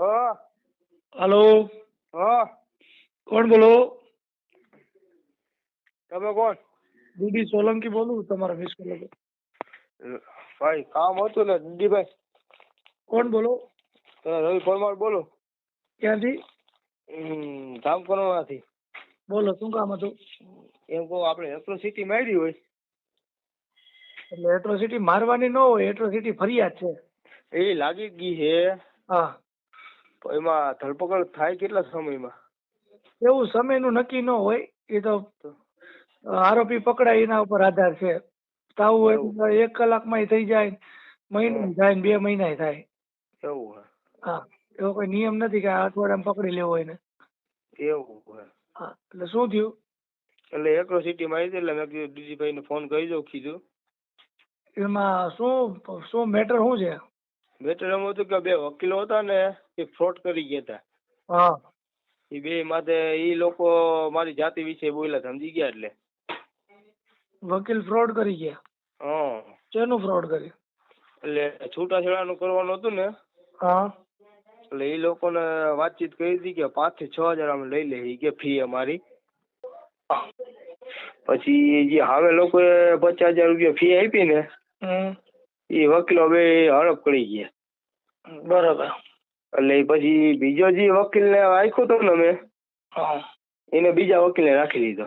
Hello. કોણ બોલો? તમે કોણ? દીદી સોલંકી બોલું તમારા મિસ કોલ ભાઈ કામ હતું ને દીદીભાઈ કોણ બોલો? તમે રવિ પરમાર બોલો. ક્યાંથી? જામકરણમાંથી બોલો શું કામ હતું? એમ કહું આપણે એટ્રોસિટી મારી હોય. એટલે એટ્રોસિટી મારવાની ન હોય એટ્રોસિટી ફરિયાદ છે. એ લાગી ગઈ છે. હા. એમાં ધરપકડ થાય કેટલા સમયમાં? એવું સમયનું નક્કી ન હોય એ તો આરોપી પકડાય એના ઉપર આધાર છે. તાવું હોય એક કલાકમાં થઈ જાય મહિનો થાય ને બે મહિના થાય. એવું હા. એવો કોઈ નિયમ નથી કે અઠવાડિયામાં પકડી લેવો હોય ને. એવું હા. એટલે શું થયું? એટલે એટ્રોસિટી સિટી માં એટલે મેં કીધું દીદીભાઈને ફોન કરી દઉં કીધું. એમાં શું શું મેટર શું છે? બેટર એમ હતું કે બે વકીલો હતા ને એ ફ્રોડ કરી ગયા હતા. હા. એ બે માથે એ લોકો મારી જાતિ વિશે બોલ્યા સમજી ગયા એટલે. વકીલ ફ્રોડ કરી ગયા? હા. શેનું ફ્રોડ કર્યું? એટલે છૂટાછેડાનું કરવાનું હતું ને. હા. એટલે એ લોકોને વાતચીત કરી હતી કે પાંચથી છ હજાર અમે લઈ લઈએ કે ફી અમારી. પછી જે હવે લોકોએ પચાસ હજાર રૂપિયા ફી આપી ને એ વકીલો બે હડપ કરી ગયા. બરાબર. એટલે પછી બીજો જે વકીલ ને રાખ્યો હતો ને મેં એને બીજા વકીલને રાખી દીધો.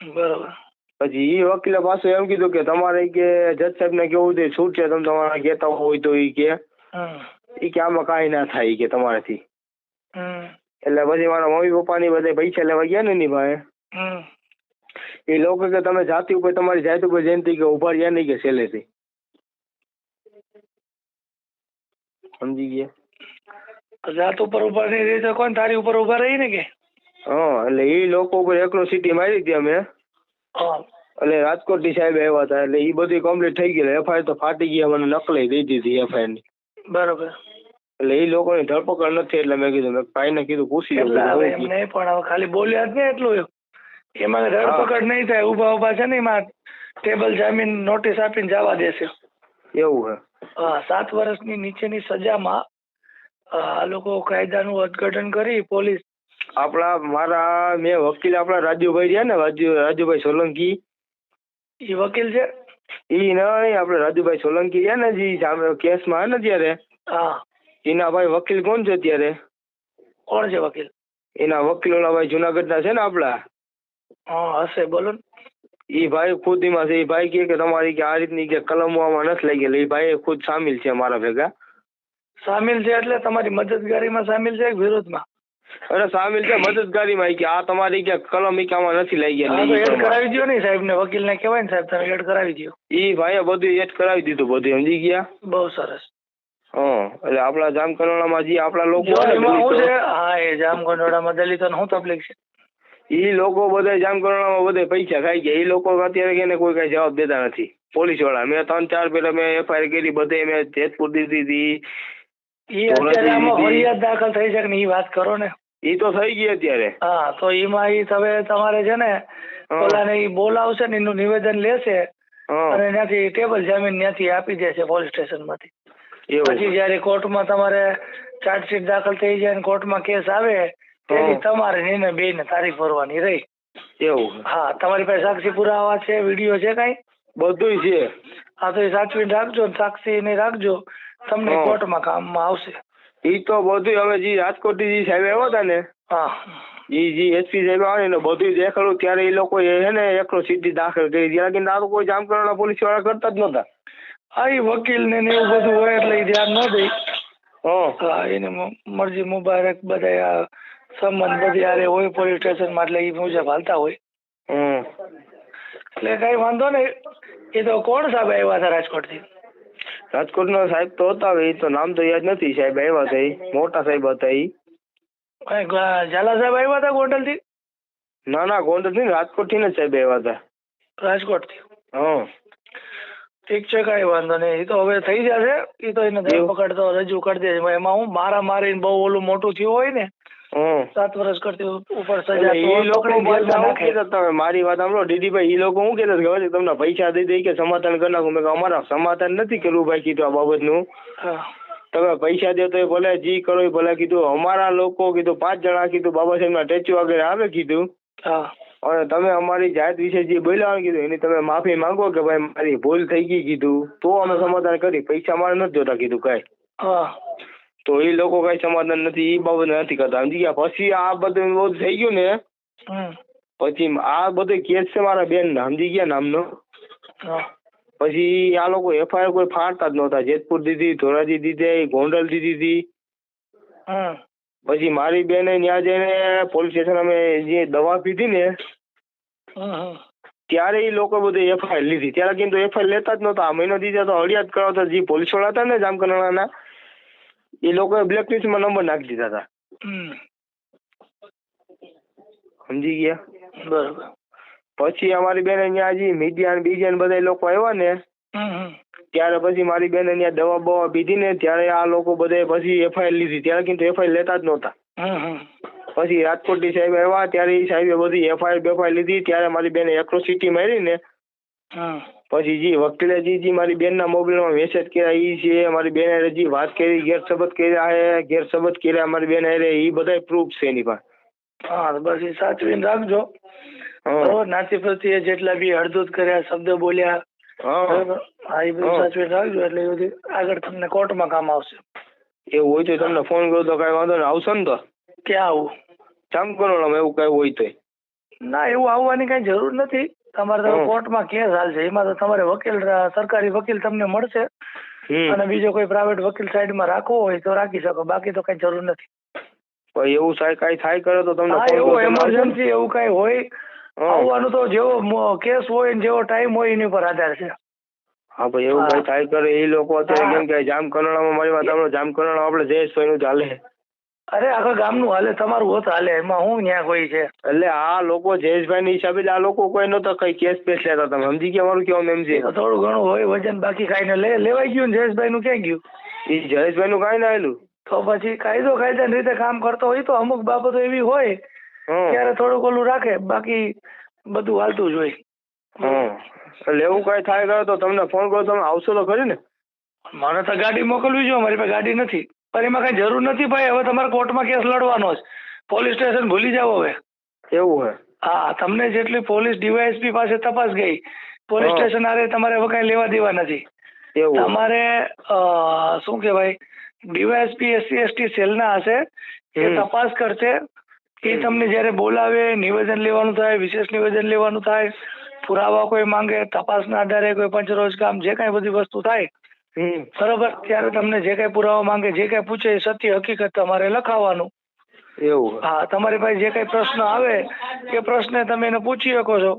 બરાબર. પછી એ વકીલે પાછું એમ કીધું કે તમારે કે જજ સાહેબને કેવું છે છૂટ છે તમે તમારા કહેતા હોય તો એ કે. એ કે આમાં કાંઈ ના થાય કે તમારાથી. એટલે પછી મારા મમ્મી પપ્પાની બધે પૈસા લેવા ગયા ને એની ભાઈ હમ. એ લોકો કે તમે જાતિ ઉપર તમારી જાતિ ઉપર જયંતિ કે ઊભા રહ્યા નહીં કે સહેલેથી સમજી ગયા. જાત ઉપર ઊભા નહીં રહી તો કોણ તારી ઉપર ઊભા રહી ને કે? હા એટલે એ લોકો ઉપર એકલો સિટી મારી હતી અમે. હા. એટલે રાજકોટથી સાહેબ આવ્યા હતા એટલે એ બધી કમ્પ્લીટ થઈ ગઈ એફઆઈઆર તો ફાટી ગઈ મને નકલાઈ દઈ દીધી એફઆઈઆરની. બરોબર. એટલે એ લોકોની ધરપકડ નથી એટલે મેં કીધું મેં ભાઈને કીધું પૂછી લઉં એટલે હવે કીધું, એમ નહીં પણ હવે ખાલી બોલ્યા જ ને એટલું એમાં ધરપકડ નહીં થાય ઊભા ઊભા છે ને એમાં ટેબલ જામીન નોટિસ આપીને જવા દેશે. એવું હે હા. સાત વર્ષની નીચેની સજામાં આ લોકો કાયદાનું અર્થઘટન કરી પોલીસ આપણા મારા મેં વકીલ આપણા રાજુભાઈ રહ્યા ને રાજુ રાજુભાઈ સોલંકી. એ વકીલ છે? ઈ નહીં આપણે રાજુભાઈ સોલંકી રહ્યા ને જે સામે કેસમાં હે ને ત્યારે હા. એના ભાઈ વકીલ કોણ છે અત્યારે? કોણ છે વકીલ? એના વકીલોના ભાઈ જુનાગઢના છે ને આપણા. હા હશે બોલો ને. ઈ ભાઈ ખુદ એમાં છે એ ભાઈ કે કે તમારી કે આ રીતની કે કલમો આમાં નથી લાગી એટલે ઈ ભાઈ ખુદ સામેલ છે મારા ભેગા. સામેલ છે એટલે તમારી મદદગારીમાં સામેલ છે કે વિરોધમાં? અરે સામેલ છે મદદગારીમાં કે આ તમારી કે કલમ કે આમાં નથી લાગી ઈ એડ કરાવી દો ને વકીલ ના કહેવાય ને સાહેબ તમે એડ કરાવી દો એ ભાઈએ બધું એડ કરાવી દીધું બધું સમજી ગયા? બહુ સરસ. હા એટલે આપણા જામકંડોળામાં જે આપણા લોકો ને દલિતો, હા એ જામગંડોળામાં દલિતોને શું તકલીફ છે? ઈ લોકો બધા જામકરણામાં બધે પૈસા ખાઈ ગયા. એ લોકો અત્યારે એને કોઈ કઈ જવાબ દેતા નથી. પોલીસવાળા મેં ત્રણ ચાર પેલા મેં એફઆઈઆર કરી બધે મેં જેતપુર દીધી. હતી ફરિયાદ દાખલ થઈ છે ને એ વાત કરો ને. એ તો થઈ ગઈ અત્યારે. હા તો એમાં એ તમે તમારે છે ને. ઓલાને ઈ બોલાવશે ને એનું નિવેદન લેશે અને ત્યાંથી ટેબલ જામીન ત્યાંથી આપી દેશે પોલીસ સ્ટેશનમાંથી પછી જયારે કોર્ટમાં તમારે ચાર્જશીટ દાખલ થઈ જાય કોર્ટમાં કેસ આવે હા. તમારે ને બે ને તારીખ ભરવાની રહી. એવું હા તમારી પાસે સાક્ષી પુરાવા છે વીડિયો છે કઈ? બધુંય છે. હા તો એ સાચવીને રાખજો ને સાક્ષી ને રાખજો. તમને કોર્ટમાં કામમાં આવશે. ઈ તો બધું હવે જે રાજકોટ જે સાહેબ આવ્યા હતા ને હા. ઈ જી એસપી સાહેબ આવે ને બધું દેખાડું ત્યારે એ લોકો હે ને એકલો સીધી દાખલ કરી ત્યાં કે આ તો કોઈ જામકરણના પોલીસવાળા કરતા જ નતા હા એ વકીલ ને એવું બધું હોય એટલે ધ્યાન ન દઈ હા. એને મરજી મુબારક બધા આ સંબંધ બધી હારે હોય પોલીસ સ્ટેશનમાં એટલે એ મુજબ હાલતા હોય. એટલે કઈ વાંધો નહીં. એ તો કોણ સાહેબ આવ્યા હતા રાજકોટથી? રાજકોટના સાહેબ તો હતા એ તો નામ તો યાદ નથી સાહેબ આવ્યા હતા મોટા સાહેબ હતા એ ઝાલા સાહેબ આવ્યા હતા ગોંડલથી? ના ના ગોંડલથી રાજકોટથી જ સાહેબ આવ્યા હતા. રાજકોટથી? હા. ઠીક છે કઈ વાંધો નહીં. એ તો હવે થઈ જશે. એ તો એને પકડતો રજૂ કરી દે એમાં હું મારા મારીને બહુ ઓલું મોટું થયું હોય ને સાત વર્ષ કરતી ઉપર સજા એ લોકો તમે મારી વાત સાંભળો દીદીભાઈ એ લોકો શું કેતા ખબર છે તમને પૈસા દઈ દઈ કે સમાધાન કરી નાખું. મેં અમારા સમાધાન નથી કરવું ભાઈ કીધું આ બાબતનું. તમે પૈસા દો તો ભલે જી કરો એ ભલે કીધું. અમારા લોકો કીધું પાંચ જણા કીધું બાબા સાહેબના સ્ટેચ્યુ આગળ આવે કીધું. અને તમે અમારી જાત વિશે જે બોલ્યા કીધું એની તમે માફી માંગો કે ભાઈ મારી ભૂલ થઈ ગઈ કીધું. તો અમે સમાધાન કરી. પૈસા મારે નથી જોતા કીધું કઈ. હા. તો એ લોકો કઈ સમાધાન નથી એ બાબત નથી કરતા. સમજી ગયા? પછી આ બધું બધું થઈ ગયું ને પછી આ બધો કેસ છે મારા બેન સમજી ગયા નામનો? પછી આ લોકો એફઆઈઆર કોઈ ફાડતા જ નહોતા. જેતપુર દીધી ધોરાજી દીધી ગોંડલ દીધી હતી પછી મારી બેને ત્યાં જઈને પોલીસ સ્ટેશન અમે જે દવા પીધી ને ત્યારે એ લોકો બધે એફઆઈઆર લીધી. ત્યારે કીધું એફઆઈઆર લેતા જ નહોતા. આ મહિનો દીધા તો અડિયાત કરાવતા જે પોલીસવાળા હતા ને જામકરણાના એ લોકોએ બ્લેક લિસ્ટમાં નંબર નાખી દીધા હતા. સમજી ગયા? બરોબર. પછી અમારી બેન અહીંયા હજી મીડિયા બીજા ને બધા લોકો આવ્યા ને ત્યારે પછી મારી બેન ત્યાં દવા બવા પીધી ને ત્યારે આ લોકો બધા પછી એફઆઈઆર લીધી. ત્યારે કીધું એફઆઈઆર લેતા જ નહોતા. પછી રાજકોટ રાજકોટની સાહેબ આવ્યા ત્યારે એ સાહેબે બધી એફઆઈઆર બેફઆઈઆર લીધી. ત્યારે મારી બેને એક્રોસિટી મારી ને પછી જે વકીલે જે જી મારી બેનના મોબાઈલમાં મેસેજ કર્યા એ છે મારી બેને હજી વાત કરી ગેરસબત કર્યા હે ગેરસબત કર્યા મારી બેન હારે એ બધાય પ્રૂફ છે એની પાસે. હા બસ એ સાચવીને રાખજો. નાતી પ્રત્યે જેટલા બી હળદૂત કર્યા શબ્દ બોલ્યા હા. એ બધું સાચવીને રાખજો એટલે એ બધું આગળ તમને કોર્ટમાં કામ આવશે. એવું હોય તો તમને ફોન કર્યો તો કઈ વાંધો નહીં. આવશો ને તો? ક્યાં આવું? ચમ કરો એવું કઈ હોય તો ના એવું આવવાની કઈ જરૂર નથી. તમારે તો. કોર્ટમાં કેસ હાલશે એમાં તો તમારે વકીલ સરકારી વકીલ તમને મળશે. અને બીજો કોઈ પ્રાઇવેટ વકીલ સાઈડમાં રાખવો હોય તો રાખી શકો. બાકી તો કઈ જરૂર નથી. એવું સાહેબ કઈ થાય કરે તો તમને એવું? એમરજન્સી એવું કઈ હોય આવવાનું તો જેવો કેસ હોય ને જેવો ટાઈમ હોય એની ઉપર આધાર છે. હા ભાઈ એવું. કઈ થાય કરે એ લોકો અત્યારે. કેમ કે જામ કરણામાં મારી વાત આપણે જામ કરણા આપણે જયેશભાઈ નું ચાલે. અરે આખા ગામનું હાલે તમારું હોત હાલે એમાં હું ન્યા કોઈ છે? એટલે આ લોકો જયેશભાઈ ની હિસાબે આ લોકો કોઈ નતો કઈ કેસ પેસ લેતા તમે સમજી ગયા મારું કેવું એમ છે? એ તો થોડું ઘણું હોય વજન બાકી કાંઈ ને. લેવાઈ ગયું ને જયેશભાઈ નું ક્યાં ગયું? એ જયેશભાઈ નું કઈ ના આવેલું. તો પછી કાયદો કાયદા રીતે કામ કરતો હોય તો અમુક બાબતો એવી હોય ત્યારે થોડુંક ઓલું રાખે બાકી બધું હાલતું જ હોય. લેવું કઈ થાય તો તમને ફોન કરો તમે આવશો તો ખરી ને? મને તો ગાડી મોકલવી જોઈએ મારી પાસે ગાડી નથી. પણ એમાં કઈ જરૂર નથી ભાઈ. હવે તમારે કોર્ટમાં કેસ લડવાનો જ પોલીસ સ્ટેશન ભૂલી જાવ હવે. એવું હે હા તમને જેટલી પોલીસ ડીવાયએસપી પાસે તપાસ ગઈ પોલીસ. સ્ટેશન આરે તમારે હવે કઈ લેવા દેવા નથી. તમારે શું કહેવાય? ડીવાયએસપી એસસી એસટી સેલના હશે. એ તપાસ કરશે. એ તમને જ્યારે બોલાવે નિવેદન લેવાનું થાય વિશેષ નિવેદન લેવાનું થાય પુરાવા કોઈ માંગે તપાસના આધારે કોઈ પંચરોજ કામ જે કાંઈ બધી વસ્તુ થાય બરોબર. ત્યારે તમને જે કઈ પુરાવા માંગે જે કઈ પૂછે એ સત્ય હકીકત તમારે લખાવવાનું એવું હા તમારી પાસે જે કઈ પ્રશ્ન આવે એ પ્રશ્ન તમે એને પૂછી શકો છો.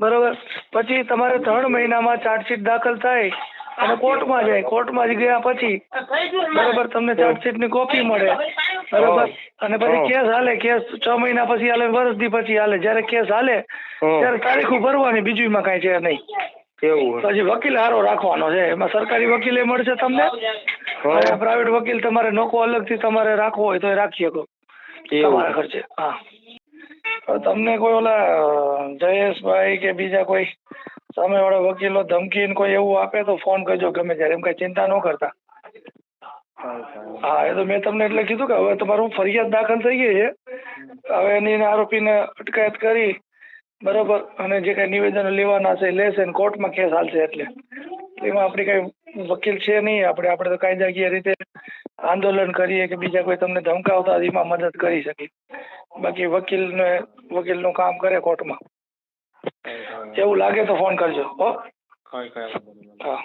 બરોબર? પછી તમારે ત્રણ મહિનામાં ચાર્જશીટ દાખલ થાય અને કોર્ટમાં જાય. કોર્ટમાં ગયા પછી બરોબર તમને ચાર્જશીટની કોપી મળે. બરોબર? અને પછી કેસ હાલે કેસ છ મહિના પછી હાલે વર્ષ દી પછી હાલે. જ્યારે કેસ હાલે ત્યારે તારીખો ભરવાની બીજું માં કઈ છે નહીં. એવું પછી વકીલ હારો રાખવાનો છે. એમાં સરકારી વકીલે મળશે તમને? પ્રાઇવેટ વકીલ તમારે નોકો અલગથી તમારે રાખવો હોય તો એ રાખી શકો. તમારા ખર્ચે. હા. તમને કોઈ ઓલા જયેશભાઈ કે બીજા કોઈ સામેવાળા વકીલો ધમકી કોઈ એવું આપે તો ફોન કરજો ગમે ત્યારે. એમ કઈ ચિંતા ન કરતા. હા એ તો મેં તમને એટલે કીધું કે હવે તમારું ફરિયાદ દાખલ થઈ ગઈ છે. હવે એની આરોપીને અટકાયત કરી બરોબર. અને જે કઈ નિવેદનો લેવાના છે લેશે ને કોર્ટમાં કેસ હાલશે એટલે. એમાં આપણી કઈ વકીલ છે નહીં. આપણે આપણે તો કાયદાકીય રીતે આંદોલન કરીએ કે બીજા કોઈ તમને ધમકાવતા એમાં મદદ કરી શકીએ. બાકી વકીલને વકીલનું કામ કરે કોર્ટમાં. એવું લાગે તો ફોન કરજો હો. હા.